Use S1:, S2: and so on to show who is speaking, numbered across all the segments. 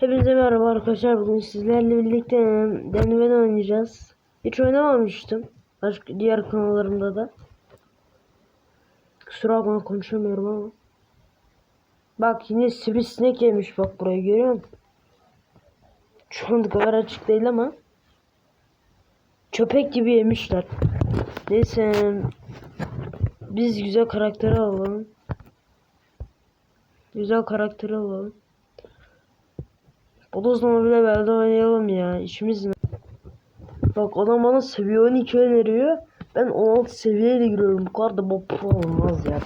S1: Hepinize merhaba arkadaşlar. Bugün sizlerle birlikte deneme oynayacağız. Hiç oynamamıştım. Başka diğer kanallarımda da. Kusura bakma konuşamıyorum ama. Bak yine sivrisinek yemiş bak burayı görüyor musun? Şu anda kadar açık değil ama. Köpek gibi yemişler. Neyse. Biz güzel karakteri alalım. Güzel karakteri alalım. Bodozlama bile belde oynayalım ya. İşimiz ne? Bak adam bana seviye 12 öneriyor. Ben 16 seviyeyle giriyorum. Bu kadar da pro olmaz ya.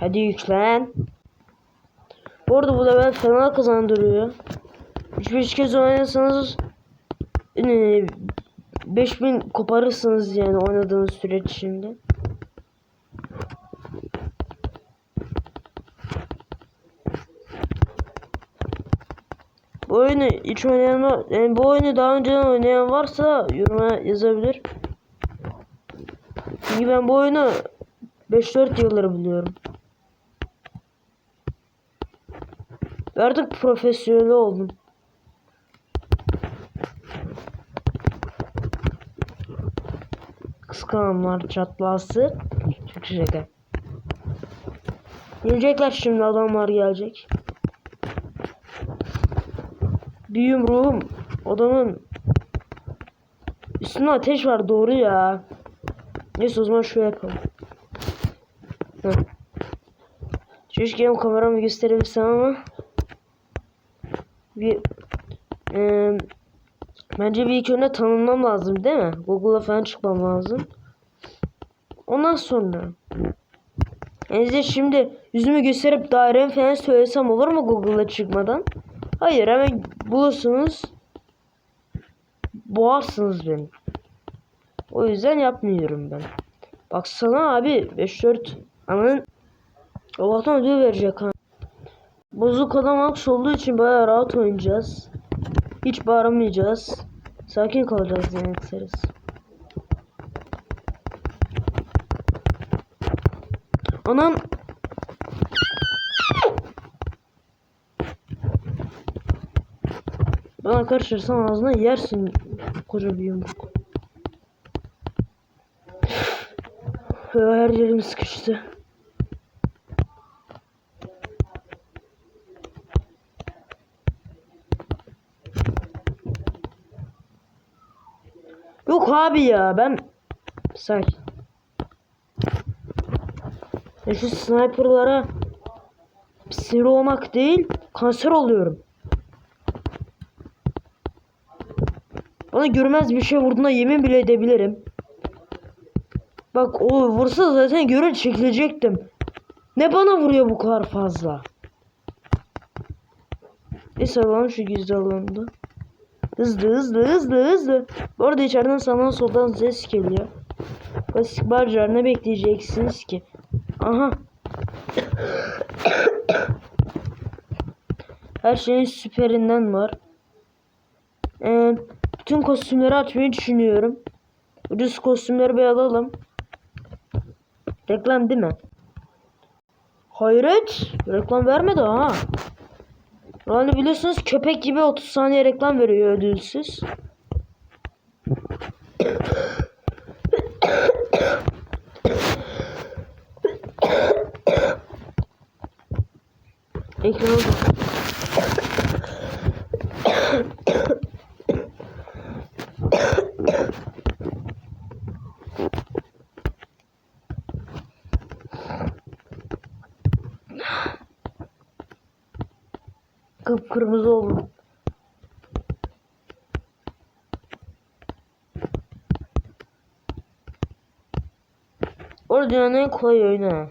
S1: Hadi yüklen. Bu arada bu level fena kazandırıyor. 3-5 kez oynasanız e, 5000 koparırsınız yani oynadığınız süreç içinde. Oyunu hiç oynayan yani bu oyunu daha önce oynayan varsa yoruma yazabilir. Çünkü ben bu oyunu 5-4 yıldır biliyorum. Artık profesyonel oldum. Kıskananlar çatlası. Çok şaka. Gelecekler şimdi adamlar gelecek. Bir yumruğum adamın üstünde ateş var doğru ya. Neyse o zaman şöyle yapalım. Heh. Hem kameramı gösterebilsem ama bir eee bence bir ilk önce tanınmam lazım değil mi? Google'a falan çıkmam lazım. Ondan sonra yani size şimdi yüzümü gösterip dairemi falan söylesem olur mu Google'a çıkmadan? Hayır hemen bulursunuz. Boğarsınız beni. O yüzden yapmıyorum ben. Baksana abi 5-4 aman Allah'tan ödül verecek ha. Bozuk adam aks olduğu için bayağı rahat oynayacağız. Hiç bağıramayacağız. Sakin kalacağız yani kısarız. Bana karışırsan ağzına yersin koca bir yumruk. Her yerim sıkıştı. Yok abi ya ben sakin. Ya şu sniperlara sinir olmak değil kanser oluyorum. Bana görmez bir şey vurduğuna yemin bile edebilirim. Bak o vursa zaten görür çekilecektim. Ne bana vuruyor bu kadar fazla? Neyse alalım şu gizli alanında. Hızlı hızlı hızlı hızlı. Bu arada içeriden sağdan soldan ses geliyor. Klasik barcar ne bekleyeceksiniz ki? Aha. Her şeyin süperinden var. Ee, bütün kostümleri açmayı düşünüyorum. Ucuz kostümleri bir alalım. Reklam değil mi? Hayret. Reklam vermedi ha. Yani biliyorsunuz köpek gibi 30 saniye reklam veriyor ödülsüz. Ekranı Orada dünyanın en kolay oyunu.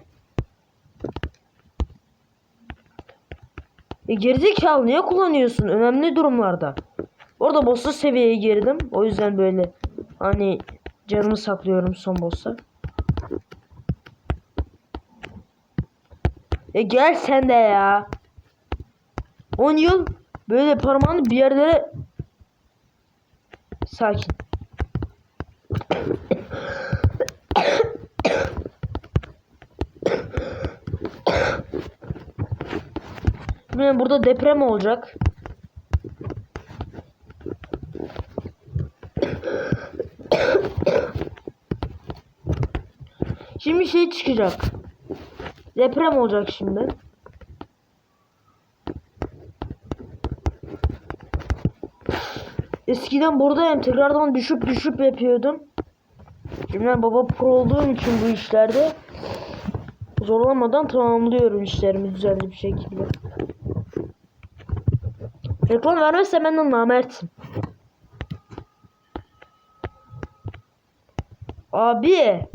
S1: E gerizekalı niye kullanıyorsun önemli durumlarda? Orada boss'a seviyeye girdim. O yüzden böyle hani canımı saklıyorum son boss'a. E gel sen de ya. 10 yıl böyle parmağını bir yerlere sakin. Şimdi burada deprem olacak. Şimdi şey çıkacak. Deprem olacak şimdi. Eskiden buradayım. Tekrardan düşüp düşüp yapıyordum. Şimdi ben baba pro olduğum için bu işlerde zorlamadan tamamlıyorum işlerimi düzenli bir şekilde. Reklam vermezse benden namertim. Abi.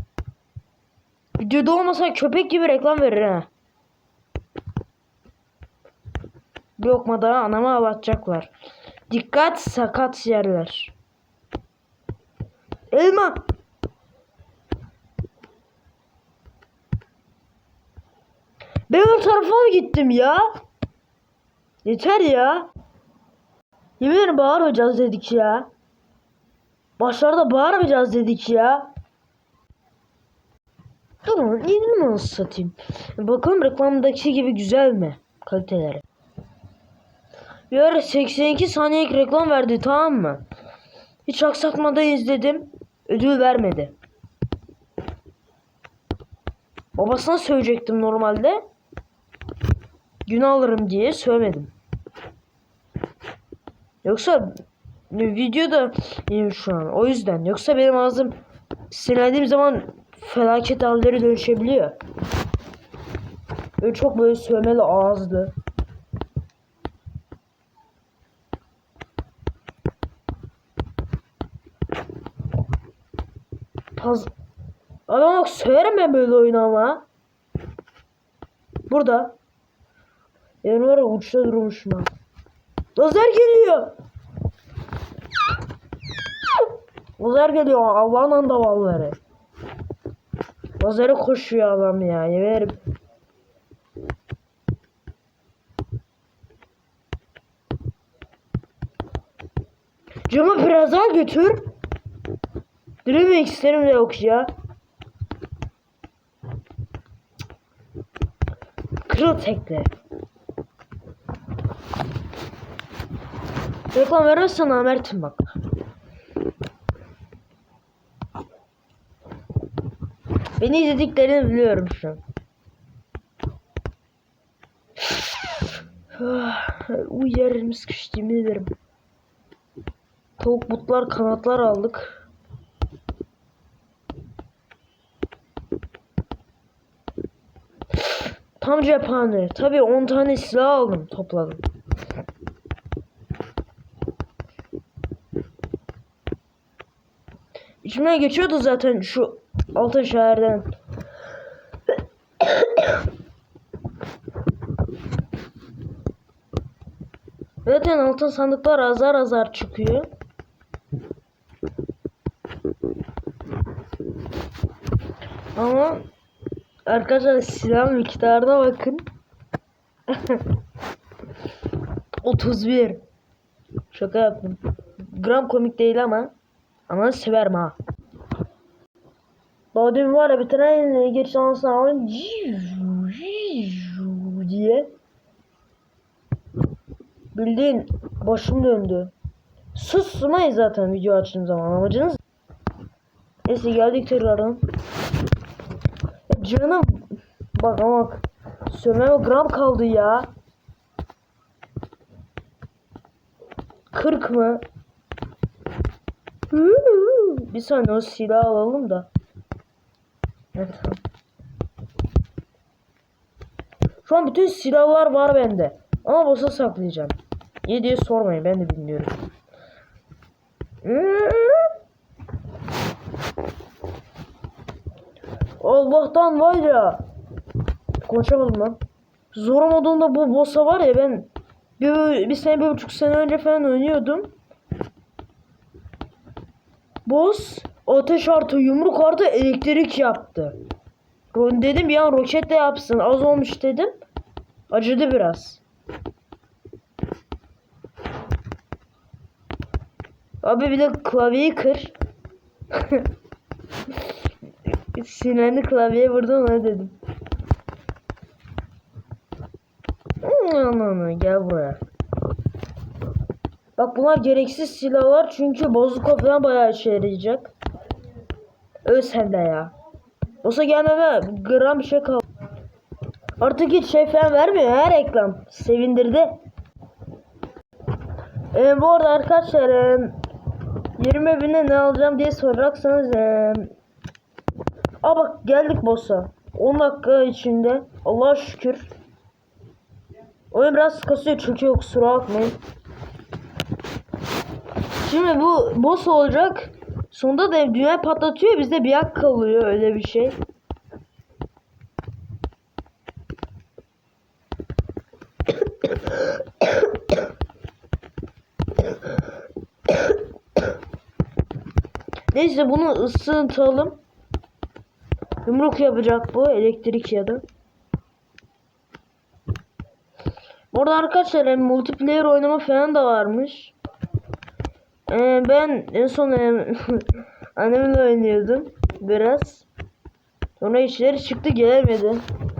S1: Videoda olmasa köpek gibi reklam verir ha. Bir lokma daha anama ağlatacaklar. Dikkat sakat yerler. Elma. Ben o tarafa mı gittim ya? Yeter ya. Yemin ederim bağırmayacağız dedik ya. Başlarda bağırmayacağız dedik ya. Durun yedim mi nasıl satayım? Bakalım reklamdaki gibi güzel mi? Kaliteleri. Bir ara 82 saniyelik reklam verdi tamam mı? Hiç aksatmadan izledim. Ödül vermedi. Babasına söyleyecektim normalde. Gün alırım diye söylemedim. Yoksa videoda iyiyim şu an. O yüzden. Yoksa benim ağzım sinirlendiğim zaman felaket halleri dönüşebiliyor. Böyle çok böyle sövmeli ağızlı. Paz... Ama bak söverim ben böyle oyunu ama. Burada. Yani var ya uçta durmuşum ha. Lazer geliyor. Lazer geliyor Allah'ın andavalları. Lazere koşuyor adam ya. Yemerim. Camı biraz daha götür. Dilemek isterim de yok ya. Kırıl tekle. Reklam vermezsen namertim bak. Beni izlediklerini biliyorum şu an. Uyarım sıkıştı yemin ederim. Tavuk butlar kanatlar aldık. Tam cephane. Tabii 10 tane silah aldım topladım. İçimden geçiyordu zaten şu altın şehirden. Zaten altın sandıklar azar azar çıkıyor. Ama arkadaşlar silah miktarına bakın. 31. Şaka yaptım. Gram komik değil ama ama severim ha. Daha dün var ya bir tane geç şansına alın diye bildiğin başım döndü. Susmayın zaten video açtığım zaman amacınız. Neyse geldik tekrardan. Canım bak ama bak sövmeme gram kaldı ya. 40 mı? Bir saniye o silahı alalım da. Evet. Şu an bütün silahlar var bende. Ama boss'a saklayacağım. Niye diye sormayın ben de bilmiyorum. Allah'tan var ya. Konuşamadım lan. Zor modunda bu boss'a var ya ben bir, bir sene bir buçuk sene önce falan oynuyordum. Boss ateş artı yumruk artı elektrik yaptı. Ron dedim ya roketle yapsın az olmuş dedim. Acıdı biraz. Abi bir de klavyeyi kır. Sinirlendi klavyeye vurdu ona dedim. ananı gel buraya. Bak bunlar gereksiz silahlar çünkü bozuk falan bayağı işe yarayacak. Öl sen de ya. Olsa gelmeme gram bir şey kaldı. Artık hiç şey falan vermiyor ha reklam. Sevindirdi. Ee, bu arada arkadaşlar e, 20 bine ne alacağım diye soracaksanız e, Aa bak geldik boss'a. 10 dakika içinde. Allah'a şükür. Oyun biraz kasıyor çünkü kusura bakmayın. Şimdi bu boss olacak. Sonunda da dünya patlatıyor bizde bir hak kalıyor öyle bir şey. Neyse bunu ısıtalım. Yumruk yapacak bu elektrik ya da. Orada arkadaşlar hem multiplayer oynama falan da varmış. Ee, ben en son e, annemle oynuyordum biraz. Sonra işleri çıktı gelemedi.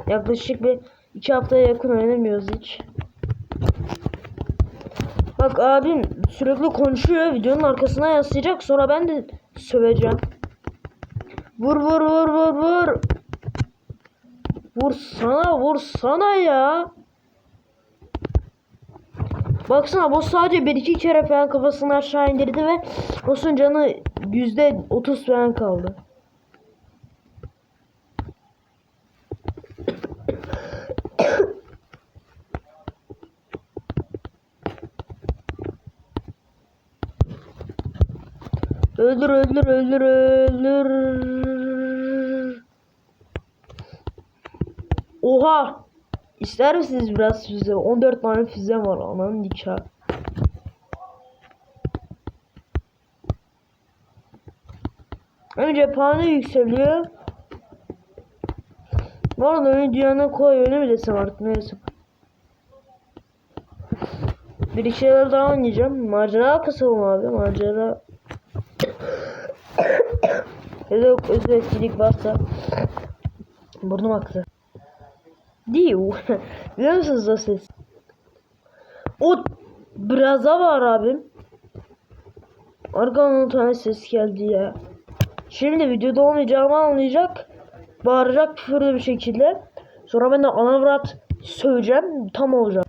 S1: Yaklaşık bir iki haftaya yakın oynamıyoruz hiç. Bak abim sürekli konuşuyor videonun arkasına yaslayacak sonra ben de söveceğim. Vur vur vur vur vur. Vur sana vur sana ya. Baksana boss sadece bir iki kere falan kafasını aşağı indirdi ve boss'un canı yüzde otuz falan kaldı. Öldür öldür öldür öldür. Oha! İster misiniz biraz füze? 14 tane füze var ananın nikahı. Önce cephane yükseliyor. Bu arada oyun dünyanın kolay oyunu mi desem artık neyse. Bir iki şeyler daha oynayacağım. Macera kasalım abi. Macera. yok özel etkilik varsa. Burnum aktı. Değil. Biliyor musunuz o ses? O biraz daha var abim. Arkadan 10 tane ses geldi ya. Şimdi videoda olmayacağımı anlayacak. Bağıracak küfürlü bir şekilde. Sonra ben de anavrat söyleyeceğim. Tam olacak.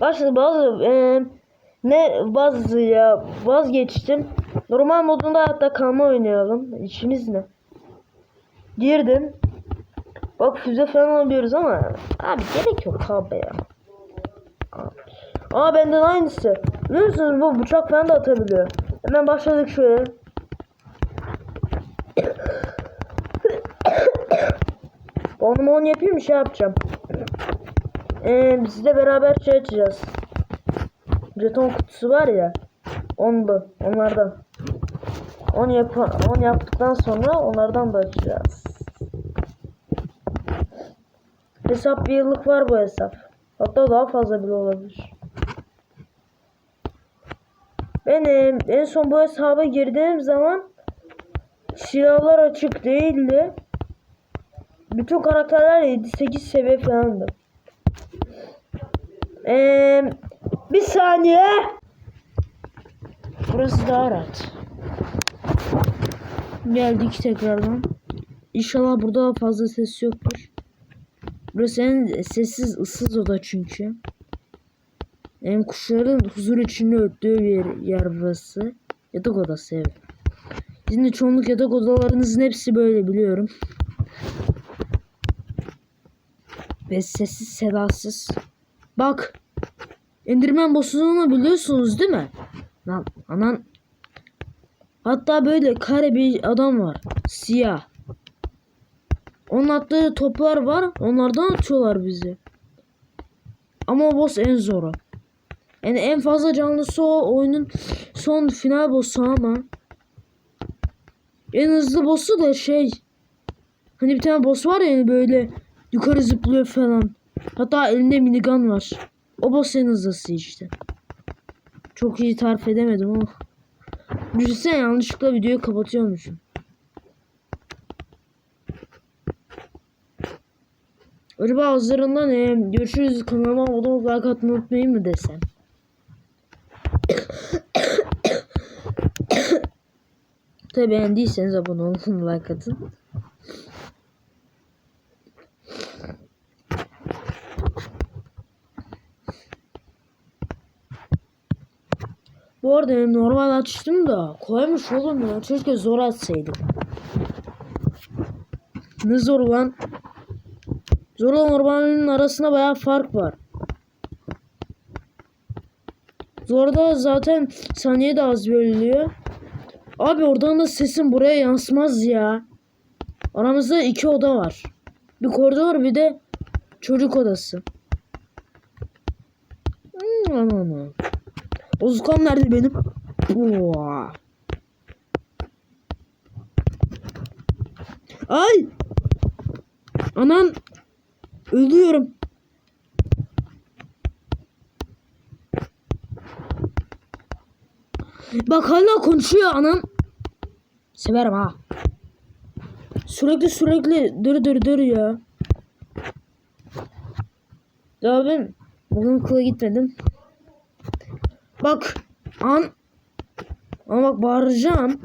S1: Başta bazı e, ne bazı ya vazgeçtim. Normal modunda hatta kalma oynayalım. İşiniz ne? Girdim. Bak füze falan alıyoruz ama abi gerek yok abi ya. Aa benden aynısı. Biliyor musunuz bu bıçak falan da atabiliyor. Hemen başladık şöyle. Onu onu yapayım şey yapacağım. Ee, biz de beraber şey açacağız. Jeton kutusu var ya. On bu. Onlardan. Onu, yap onu yaptıktan sonra onlardan da açacağız. Hesap bir yıllık var bu hesap. Hatta daha fazla bile olabilir. Benim en son bu hesaba girdiğim zaman silahlar açık değildi. Bütün karakterler 7-8 seviye falandı. Ee, bir saniye. Burası daha rahat. Geldik tekrardan. İnşallah burada fazla ses yoktur. Burası en sessiz ıssız oda çünkü. En kuşların huzur içinde öttüğü bir yer, burası. Yatak odası evet. Sizin de çoğunluk yatak odalarınızın hepsi böyle biliyorum. Ve sessiz sedasız. Bak. Enderman boss'unu biliyorsunuz değil mi? Lan anan. Hatta böyle kare bir adam var. Siyah. Onun attığı toplar var. Onlardan atıyorlar bizi. Ama o boss en zoru. Yani en fazla canlısı o oyunun son final boss'u ama. En hızlı boss'u da şey. Hani bir tane boss var ya böyle yukarı zıplıyor falan. Hatta elinde minigun var. O boss en hızlısı işte. Çok iyi tarif edemedim ama. Düşünsene yanlışlıkla videoyu kapatıyormuşum. Acaba ağızlarından e, görüşürüz kanalıma abone olup like atmayı unutmayın mı desem? Tabi beğendiyseniz abone olun like atın. Bu arada benim normal açtım da koymuş oğlum ya. Keşke zor atsaydık. Ne zor lan? Zorla normalinin arasında bayağı fark var. Zorda zaten saniye de az bölünüyor. Abi oradan da sesin buraya yansımaz ya. Aramızda iki oda var. Bir koridor bir de çocuk odası. Hmm, aman. Bozukam nerede benim? Oha. Ay! Anan ölüyorum. Bak hala konuşuyor anam. Severim ha. Sürekli sürekli dur dur dur ya. Ya ben bugün okula gitmedim. Bak an ama bak bağıracağım.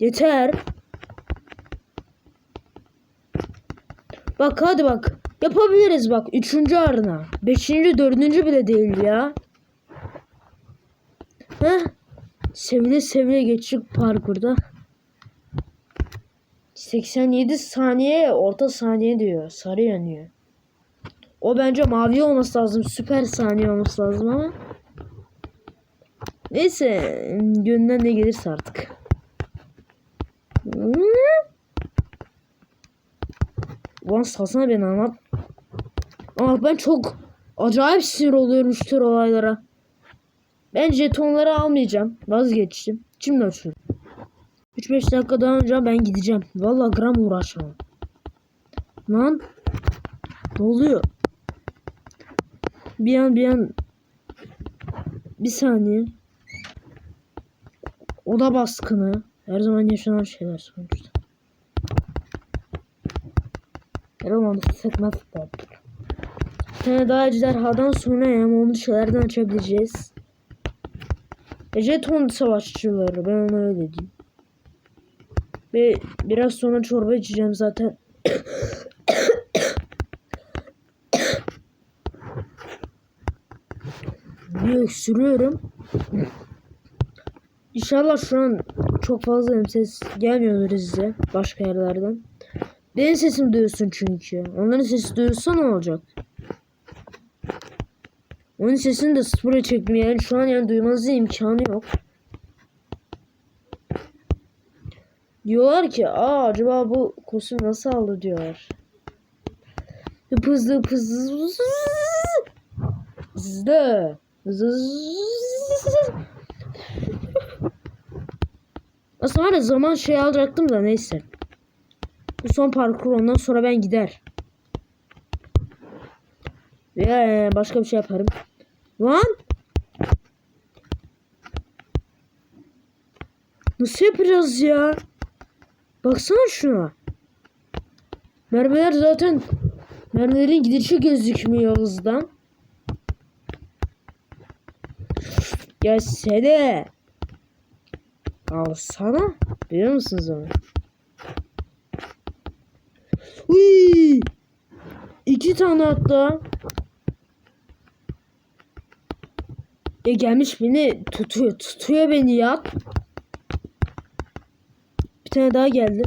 S1: Yeter. Bak hadi bak. Yapabiliriz bak. Üçüncü arına. Beşinci, dördüncü bile değil ya. Heh. Sevile sevile geçtik parkurda. 87 saniye orta saniye diyor. Sarı yanıyor. O bence mavi olması lazım. Süper saniye olması lazım ama. Neyse. Gönlünden ne gelirse artık. Ulan salsana beni anlat. Ama ben çok acayip sinir oluyorum şu tür olaylara. Ben jetonları almayacağım. Vazgeçtim. Şimdi açıyorum. 3-5 dakika daha önce ben gideceğim. Vallahi gram uğraşamam. Lan. Ne oluyor? Bir an bir an. Bir saniye. Oda baskını. Her zaman yaşanan şeyler sonuçta. Zaman sıkma futbol. Bir daha ejderhadan sonra onu şeylerden açabileceğiz. Jeton savaşçıları ben ona öyle diyeyim. Ve biraz sonra çorba içeceğim zaten. Bir öksürüyorum. İnşallah şu an çok fazla ses gelmiyordur size başka yerlerden. Benim sesimi duyuyorsun çünkü. Onların sesi duyulsa ne olacak? Onun sesini de sıfıra çektim yani şu an yani duymanızın imkanı yok. Diyorlar ki aa acaba bu kostüm nasıl aldı diyorlar. Hızlı hızlı hızlı Aslında var ya zaman şey alacaktım da neyse. Bu son parkur ondan sonra ben gider. Ve başka bir şey yaparım. Lan! Nasıl yapacağız ya? Baksana şuna. Mermiler zaten mermilerin gidişi gözükmüyor hızdan. Gelsene. Alsana. Biliyor musunuz onu? Uy! İki tane hatta. Ya gelmiş beni tutuyor. Tutuyor beni ya. Bir tane daha geldi.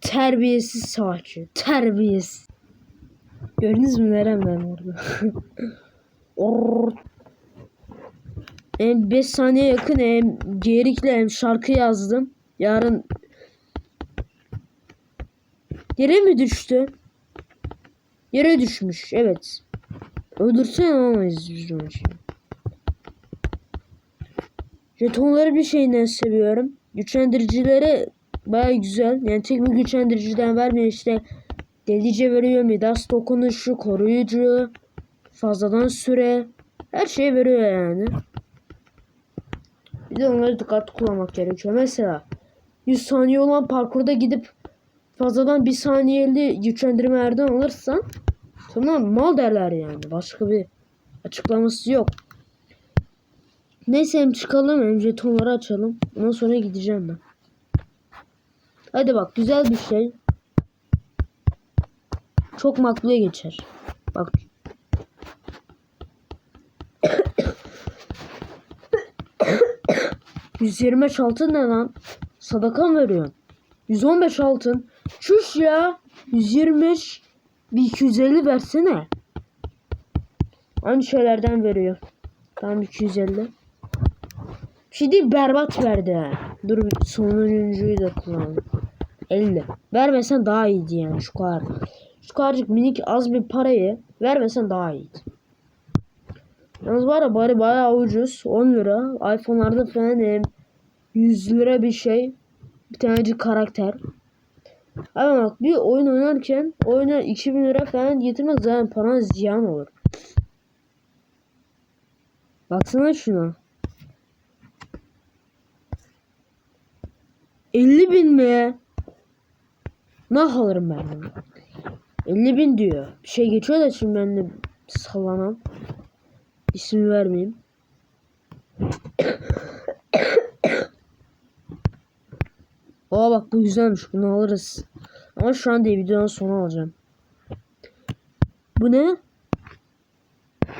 S1: Terbiyesiz savaşçı. Terbiyesiz. Gördünüz mü neremden orada? Or. Hem 5 saniye yakın hem gerikle hem şarkı yazdım. Yarın Yere mi düştü? Yere düşmüş. Evet. Öldürsen alamayız biz onu şimdi. Jetonları bir şeyden seviyorum. Güçlendiricileri baya güzel. Yani tek bir güçlendiriciden vermiyor işte. Delice veriyor. Midas dokunuşu, koruyucu, fazladan süre. Her şeyi veriyor yani. Bir de onları dikkatli kullanmak gerekiyor. Mesela 100 saniye olan parkurda gidip fazladan bir saniyeli güçlendirme yerden alırsan tamam mal derler yani. Başka bir açıklaması yok. Neyse hem çıkalım hem jetonları açalım. Ondan sonra gideceğim ben. Hadi bak güzel bir şey. Çok makbule geçer. Bak. ...125 altın ne lan? Sadaka mı veriyorsun? 115 altın. Çüş ya. 125 bir 250 versene. Aynı şeylerden veriyor. Tamam 250. Bir şey değil berbat verdi. Dur sonuncuyu da kullanalım. 50. Vermesen daha iyiydi yani şu kadar. Şu kadarcık minik az bir parayı vermesen daha iyiydi. Yalnız var ya bari bayağı ucuz. 10 lira. iPhone'larda falan hem 100 lira bir şey. Bir tanecik karakter. Ama bak bir oyun oynarken oyuna 2000 lira falan getirmek zaten paran ziyan olur. Baksana şuna. 50 bin mi? Ne alırım ben bunu? 50 bin diyor. Bir şey geçiyor da şimdi ben de sallanan. İsim vermeyeyim. Aa bak bu güzelmiş. Bunu alırız. Ama şu an değil videonun sonu alacağım. Bu ne?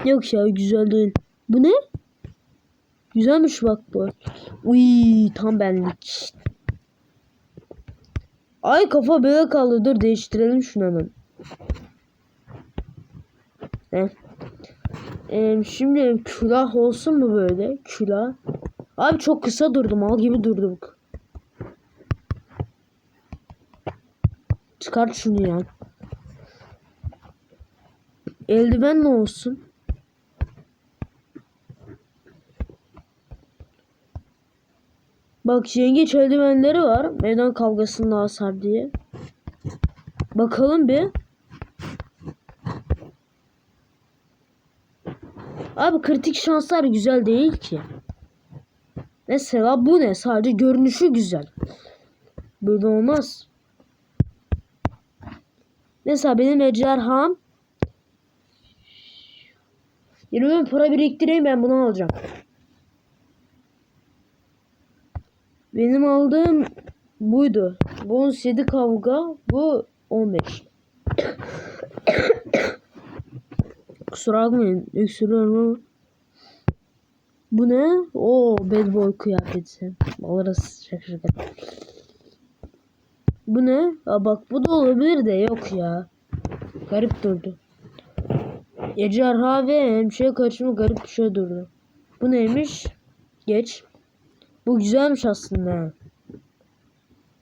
S1: Yok ya güzel değil. Bu ne? Güzelmiş bak bu. Uy tam benlik. Ay kafa böyle kaldı. Dur değiştirelim şunu hemen. Heh. Ee, şimdi külah olsun mu böyle? Külah. Abi çok kısa durdum. Mal gibi durduk. Çıkart şunu ya. Eldiven ne olsun? Bak yengeç eldivenleri var. Meydan kavgasında hasar diye. Bakalım bir. Abi kritik şanslar güzel değil ki. Mesela bu ne? Sadece görünüşü güzel. Böyle olmaz. Mesela benim ejderham 20 bin para biriktireyim ben bunu alacağım. Benim aldığım buydu. Bu 17 kavga, bu 15. Kusura bakmayın, öksürüyorum ama. Bu ne? Oo, bad boy kıyafeti. Alırız şaka şaka. Bu ne? Aa, bak bu da olabilir de yok ya. Garip durdu. Ejderha ve hemşire karışımı garip bir şey durdu. Bu neymiş? Geç. Bu güzelmiş aslında.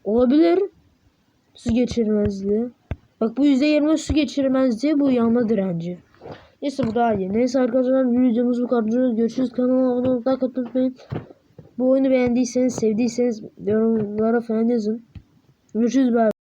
S1: Olabilir. Su geçirmezliği. Bak bu %20 su geçirmezliği bu yanma direnci. Neyse bu daha iyi. Neyse arkadaşlar videomuz bu kadar. Görüşürüz. Kanalıma abone olmayı unutmayın. Bu oyunu beğendiyseniz, sevdiyseniz yorumlara falan yazın. Görüşürüz. Bye.